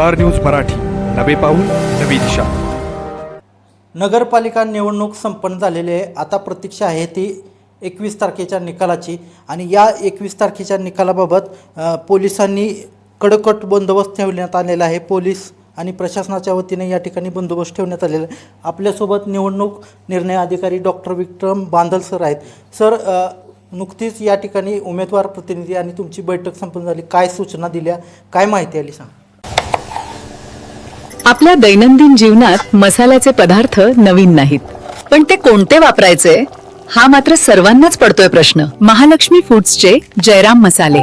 Star news Marathi. नवे पाऊल नवी दिशा. नगरपालिका निवडणूक संपन्न झालेली आहे. आता प्रतीक्षा आहे ती एकवीस तारखेच्या निकालाची आणि या एकवीस तारखेच्या निकालाबाबत अ, पोलिसांनी कडकट बंदोबस्त ठेवण्यात आलेला आहे. पोलीस आणि प्रशासनाच्या वतीने या ठिकाणी बंदोबस्त ठेवण्यात आलेला आहे. आपल्यासोबत निवडणूक निर्णय अधिकारी डॉक्टर विक्रम बांधल सर आहेत. सर अ, नुकतीच या ठिकाणी उमेदवार प्रतिनिधी आणि तुमची बैठक संपन्न झाली. काय सूचना दिल्या? काय माहिती आली सांग? आपल्या दैनंदिन जीवनात मसाल्याचे पदार्थ नवीन नाहीत. पण ते कोणते वापरायचे? हा मात्र सर्वांनाच पडतोय प्रश्न. महालक्ष्मी फूड्सचे जयराम मसाले.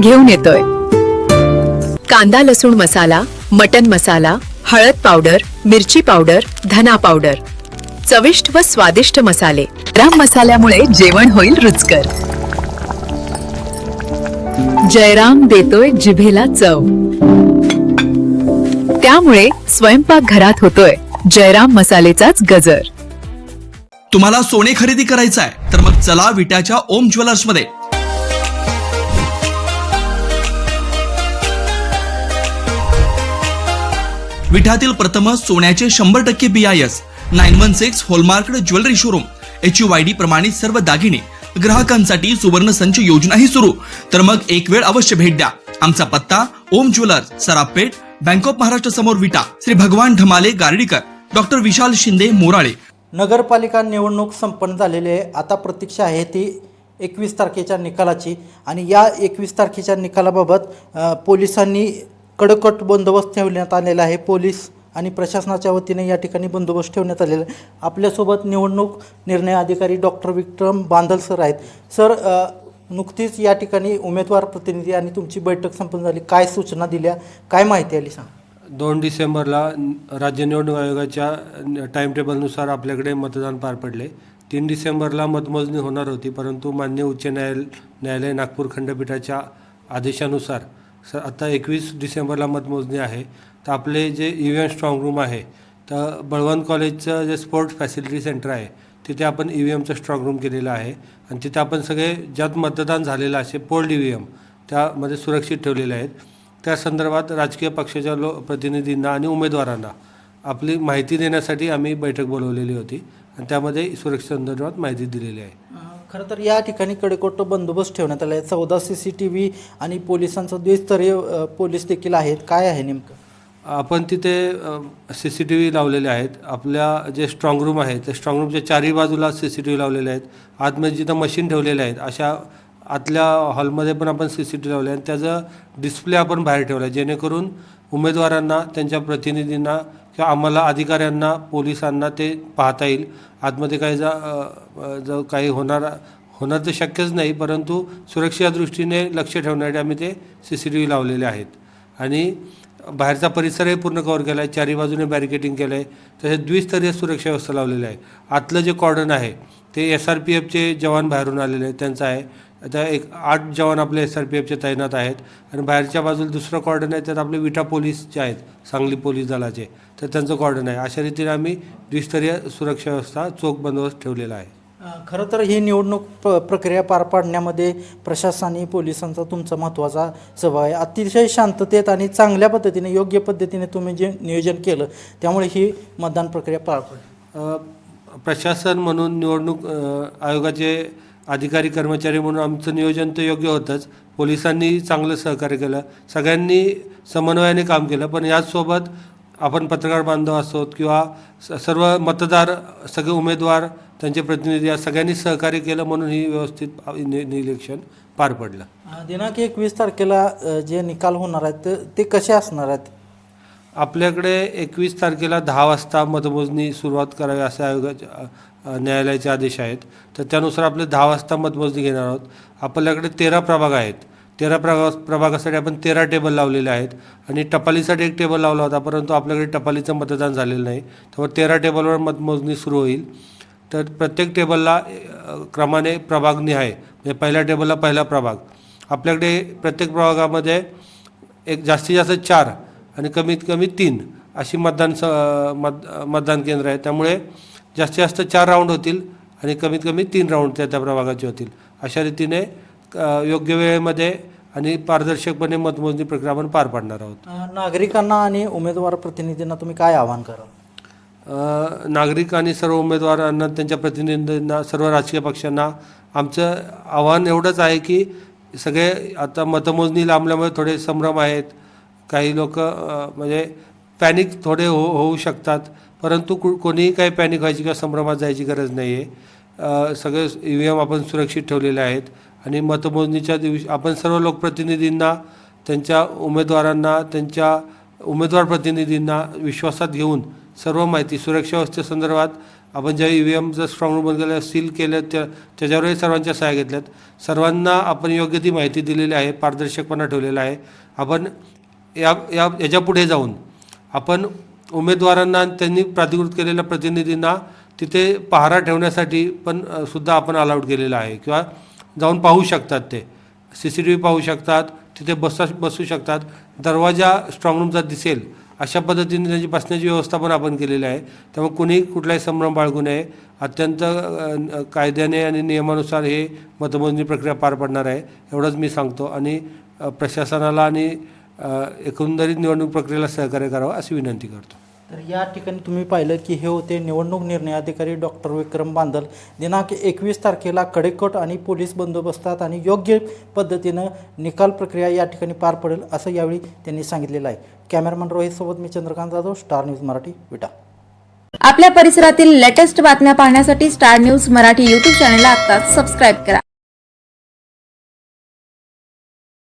घेऊन येतोय. कांदा लसूण मसाला मटन मसाला हळद पावडर मिरची पावडर धना पावडर. चविष्ट व स्वादिष्ट मसाले. राम मसाल्यामुळे जेवण होईल रुचकर. जयराम देतोय जिभेला चव. त्यामुळे स्वयंपाक घरात होतोय. जयराम मसालेचाच गजर. तुम्हाला सोने खरेदी करायचं आहे तर मग चला विट्याच्या ओम ज्वेलर्समध्ये. विठातील प्रथम सोन्याचे शंभर टक्के B I S nine one six hallmark jewellery showroom H U Y D प्रमाणित सर्व दागिने ग्राहकांसाठी सुवर्ण संच योजनाही सुरू. तर मग एक वेळ अवश्य भेट द्या. आमचा पत्ता Om jewellers Sarapeth bank of Maharashtra समोर विटा. श्री भगवान ढमाले गार्डीकर. डॉक्टर विशाल शिंदे मोराळे. नगरपालिका निवडणूक संपन्न झालेली आहे. आता प्रतीक्षा आहे ती एकवीस तारखेच्या निकालाची. आणि या एकवीस तारखेच्या निकालाबाबत पोलिसांनी कडकट बंदोबस्त ठेवण्यात आलेला आहे. पोलीस आणि प्रशासनाच्या वतीने या ठिकाणी बंदोबस्त ठेवण्यात आलेला आहे. आपल्यासोबत निवडणूक निर्णय अधिकारी डॉक्टर विक्रम बांदल सर आहेत. सर नुकतीच या ठिकाणी उमेदवार प्रतिनिधी आणि तुमची बैठक संपन्न झाली. काय सूचना दिल्या? काय माहिती आली सांग. दोन डिसेंबरला राज्य निवडणूक आयोगाच्या टाईमटेबलनुसार आपल्याकडे मतदान पार पडले. तीन डिसेंबरला मतमोजणी होणार होती परंतु मान्य उच्च न्यायालय न्यायालय नागपूर खंडपीठाच्या आदेशानुसार स आता एकवीस डिसेंबरला मतमोजणी आहे. तर आपले जे E V M strong room आहे तर बळवंत कॉलेजचं जे स्पोर्ट्स फॅसिलिटी सेंटर आहे तिथे आपण ई व्ही एमचं स्ट्रॉंग रूम केलेलं आहे. आणि तिथे आपण सगळे ज्यात मतदान झालेलं असे पोल्ड ई व्ही एम त्यामध्ये सुरक्षित ठेवलेले आहेत. त्या संदर्भात राजकीय पक्षाच्या लो प्रतिनिधींना आणि उमेदवारांना आपली माहिती देण्यासाठी आम्ही बैठक बोलवलेली होती. आणि त्यामध्ये सुरक्षित संदर्भात माहिती दिलेली आहे. खरं तर या ठिकाणी कडेकोट बंदोबस्त ठेवण्यात आला आहे. चौदा सी सी टी व्ही आणि पोलिसांचा द्विस्तरीय पोलीस देखील आहेत. काय आहे नेमकं? आपण तिथे सी सी टी व्ही लावलेले आहेत. आपल्या जे स्ट्रॉंग रूम आहे त्या स्ट्रॉंग रूमच्या चारही बाजूला सी सी टी व्ही लावलेले आहेत. आतमध्ये जिथं मशीन ठेवलेले आहेत अशा आतल्या हॉलमध्ये पण आपण सी सी टी व्ही लावले आहे आणि त्याचं डिस्प्ले आपण बाहेर ठेवला आहे जेणेकरून उमेदवारांना त्यांच्या प्रतिनिधींना किंवा आम्हाला अधिकाऱ्यांना पोलिसांना ते पाहता येईल. आतमध्ये काही जा जो काही होणार होणार तर शक्यच नाही परंतु सुरक्षेच्या दृष्टीने लक्ष ठेवण्यासाठी आम्ही ते सी सी टी व्ही लावलेले आहेत. आणि बाहेरचा परिसरही पूर्ण कव्हर केला आहे चारी बाजूने बॅरिकेटिंग केलं आहे तसेच द्विस्तरीय सुरक्षा व्यवस्था लावलेली आहे. आतलं जे कॉर्डन आहे ते एस आर पी एफचे जवान बाहेरून आलेले आहेत त्यांचं आहे. आता एक आठ जवान आपले एस आर पी एफचे तैनात आहेत. आणि बाहेरच्या बाजूला दुसरं कॉर्डन आहे त्यात आपले विटा पोलीस जे आहेत सांगली पोलीस दलाचे तर त्यांचं कॉर्डन आहे. अशा रीतीने आम्ही द्विस्तरीय सुरक्षा व्यवस्था चोख बंदोबस्त ठेवलेला आहे. खरं तर ही निवडणूक प प्रक्रिया पार पाडण्यामध्ये प्रशासनाने पोलिसांचा तुमचा महत्त्वाचा सहभाग आहे. अतिशय शांततेत आणि चांगल्या पद्धतीने योग्य पद्धतीने तुम्ही जे नियोजन केलं त्यामुळे ही मतदान प्रक्रिया पार पडली. प्रशासन म्हणून निवडणूक आयोगाचे अधिकारी कर्मचारी म्हणून आमचं नियोजन तर योग्य होतंच. पोलिसांनी चांगलं सहकार्य केलं. सगळ्यांनी समन्वयाने काम केलं पण याचसोबत आपण पत्रकार बांधव असोत किंवा स- सर्व मतदार सगळे उमेदवार त्यांचे प्रतिनिधी या सगळ्यांनी सहकार्य केलं म्हणून ही व्यवस्थित इलेक्शन पार पडलं. दिनांक एकवीस तारखेला जे निकाल होणार आहेत ते- कसे असणार आहेत? आपल्याकडे एकवीस तारखेला दहा वाजता मतमोजणी सुरुवात करावी असे आयोगाचे अ, अ, न्यायालयाचे आदेश आहेत. तर त्यानुसार आपले दहा वाजता मतमोजणी घेणार आहोत. आपल्याकडे तेरा प्रभाग आहेत. तेरा प्रभाग प्रभागासाठी आपण तेरा टेबल लावलेले आहेत आणि टपालीसाठी एक टेबल लावला होता परंतु आपल्याकडे टपालीचं मतदान झालेलं नाही. त्यामुळे तेरा टेबलवर मतमोजणी सुरू होईल. तर प्रत्येक टेबलला क्रमाने प्रभाग आहे. म्हणजे पहिल्या टेबलला पहिला प्रभाग. आपल्याकडे प्रत्येक प्रभागामध्ये एक जास्तीत जास्त चार आणि कमीत कमी तीन अशी मतदान स मत मतदान केंद्र आहे त्यामुळे जास्तीत जास्त चार राऊंड होतील आणि कमीत कमी तीन राऊंड त्या त्या प्रभागाचे होतील. अशा रीतीने योग्य वेळेमध्ये आणि पारदर्शकपणे मतमोजणी प्रक्रिया आपण पार पाडणार आहोत. नागरिकांना आणि उमेदवार प्रतिनिधींना तुम्ही काय आवाहन कराल? नागरिक आणि सर्व उमेदवारांना त्यांच्या प्रतिनिधींना सर्व राजकीय पक्षांना आमचं आव्हान एवढंच आहे की सगळे आता मतमोजणी लांबल्यामुळे थोडे संभ्रम आहेत. काही लोक म्हणजे पॅनिक थोडे हो होऊ शकतात. परंतु कु कोणीही काही पॅनिक व्हायची किंवा संभ्रमात जायची गरज नाही आहे सगळे ई व्ही एम आपण सुरक्षित ठेवलेले आहेत. आणि मतमोजणीच्या दिवशी आपण सर्व लोकप्रतिनिधींना त्यांच्या उमेदवारांना त्यांच्या उमेदवार प्रतिनिधींना विश्वासात घेऊन सर्व माहिती सुरक्षा व्यवस्थेसंदर्भात आपण ज्या ई व्ही एम जर स्ट्रॉंग रूम गेलं सील केलं त्या त्याच्यावरही सर्वांच्या सहाय्या घेतल्यात. सर्वांना आपण योग्य ती माहिती दिलेली आहे पारदर्शकपणा ठेवलेला आहे. आपण या या याच्यापुढे जाऊन आपण उमेदवारांना आणि त्यांनी प्राधिकृत केलेल्या प्रतिनिधींना तिथे पहारा ठेवण्यासाठी पण सुद्धा आपण अलाउड केलेलं आहे. किंवा जाऊन पाहू शकतात ते. सी सी टी व्ही पाहू शकतात तिथे बसा बसू शकतात. दरवाजा स्ट्रॉंग रूमचा दिसेल. अशा पद्धतीने त्यांची बसण्याची व्यवस्था पण आपण केलेली आहे. त्यामुळे कुणी कुठलाही संभ्रम बाळगू नये. अत्यंत कायद्याने आणि नियमानुसार हे मतमोजणी प्रक्रिया पार पडणार आहे एवढंच मी सांगतो. आणि प्रशासनाला आणि एकंदरीत निवडणूक प्रक्रियेला सहकार्य करावं अशी विनंती करतो. तर या ठिकाणी तुम्ही पाहिलं की हे होते निवडणूक निर्णय अधिकारी डॉक्टर विक्रम बांदल. दिनांक एकवीस तारखेला कडेकोट आणि पोलीस बंदोबस्तात आणि योग्य पद्धतीनं निकाल प्रक्रिया या ठिकाणी पार पडेल असं यावेळी त्यांनी सांगितलेलं आहे. कॅमेरामॅन रोहितसोबत मी चंद्रकांत जाधव स्टार न्यूज मराठी विटा. आपल्या परिसरातील लेटेस्ट बातम्या पाहण्यासाठी स्टार न्यूज मराठी यूट्यूब चॅनलला आता सबस्क्राईब करा.